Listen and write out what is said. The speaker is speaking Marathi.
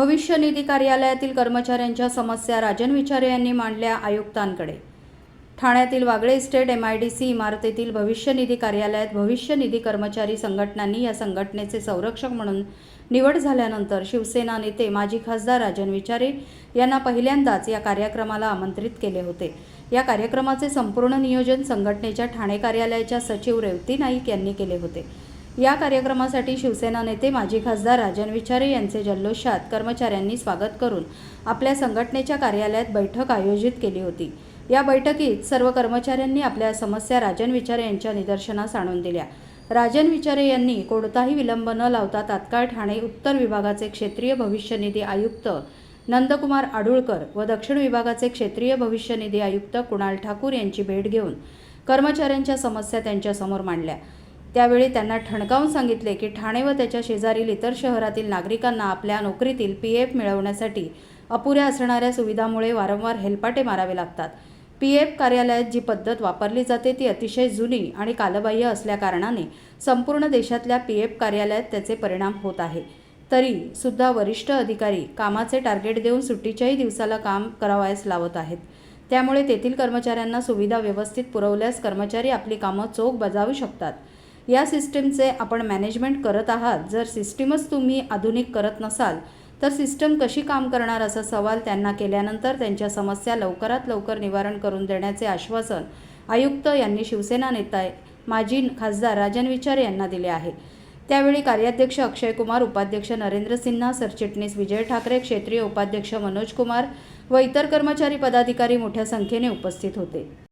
भविष्य निधी कार्यालयातील कर्मचाऱ्यांच्या समस्या राजन विचारे यांनी मांडल्या आयुक्तांकडे. ठाण्यातील Wagle estate M I D C इमारतीतील भविष्य निधी कार्यालयात भविष्य निधी कर्मचारी संघटनांनी या संघटनेचे संरक्षक म्हणून निवड झाल्यानंतर शिवसेना नेते माजी खासदार राजन विचारे यांना पहिल्यांदाच या कार्यक्रमाला आमंत्रित केले होते. या कार्यक्रमाचे संपूर्ण नियोजन संघटनेच्या ठाणे कार्यालयाच्या सचिव रेवती नाईक यांनी केले होते. या कार्यक्रमासाठी शिवसेना नेते माजी खासदार राजन विचारे यांचे जल्लोषात कर्मचाऱ्यांनी स्वागत करून आपल्या संघटनेच्या कार्यालयात बैठक आयोजित केली होती. या बैठकीत सर्व कर्मचाऱ्यांनी आपल्या समस्या राजन विचारे यांच्या निदर्शनास आणून दिल्या. राजन विचारे यांनी कोणताही विलंब न लावता तात्काळ ठाणे उत्तर विभागाचे क्षेत्रीय भविष्य निधी आयुक्त नंदकुमार आडुळकर व दक्षिण विभागाचे क्षेत्रीय भविष्य निधी आयुक्त कुणाल ठाकूर यांची भेट घेऊन कर्मचाऱ्यांच्या समस्या त्यांच्यासमोर मांडल्या. त्यावेळी त्यांना ठणकावून सांगितले की ठाणे व त्याच्या शेजारील इतर शहरातील नागरिकांना आपल्या नोकरीतील पी एफ मिळवण्यासाठी अपुऱ्या असणाऱ्या सुविधामुळे वारंवार हेलपाटे मारावे लागतात. पी एफ कार्यालयात जी पद्धत वापरली जाते ती अतिशय जुनी आणि कालबाह्य असल्याकारणाने संपूर्ण देशातल्या पी एफ कार्यालयात त्याचे परिणाम होत आहे. तरी सुद्धा वरिष्ठ अधिकारी कामाचे टार्गेट देऊन सुट्टीच्याही दिवसाला काम करावयास लावत आहेत. त्यामुळे तेथील कर्मचाऱ्यांना सुविधा व्यवस्थित पुरवल्यास कर्मचारी आपली कामं चोख बजावू शकतात. या सिस्टीमचे आपण मॅनेजमेंट करत आहात. जर सिस्टीमच तुम्ही आधुनिक करत नसाल तर सिस्टम कशी काम करणार असा सवाल त्यांना केल्यानंतर त्यांच्या समस्या लवकरात लवकर निवारण करून देण्याचे आश्वासन आयुक्त यांनी शिवसेना नेता माजी खासदार राजन विचार यांना दिले आहे. त्यावेळी कार्याध्यक्ष अक्षय कुमार उपाध्यक्ष नरेंद्र सिन्हा सरचिटणीस विजय ठाकरे क्षेत्रीय उपाध्यक्ष मनोज कुमार व इतर कर्मचारी पदाधिकारी मोठ्या संख्येने उपस्थित होते.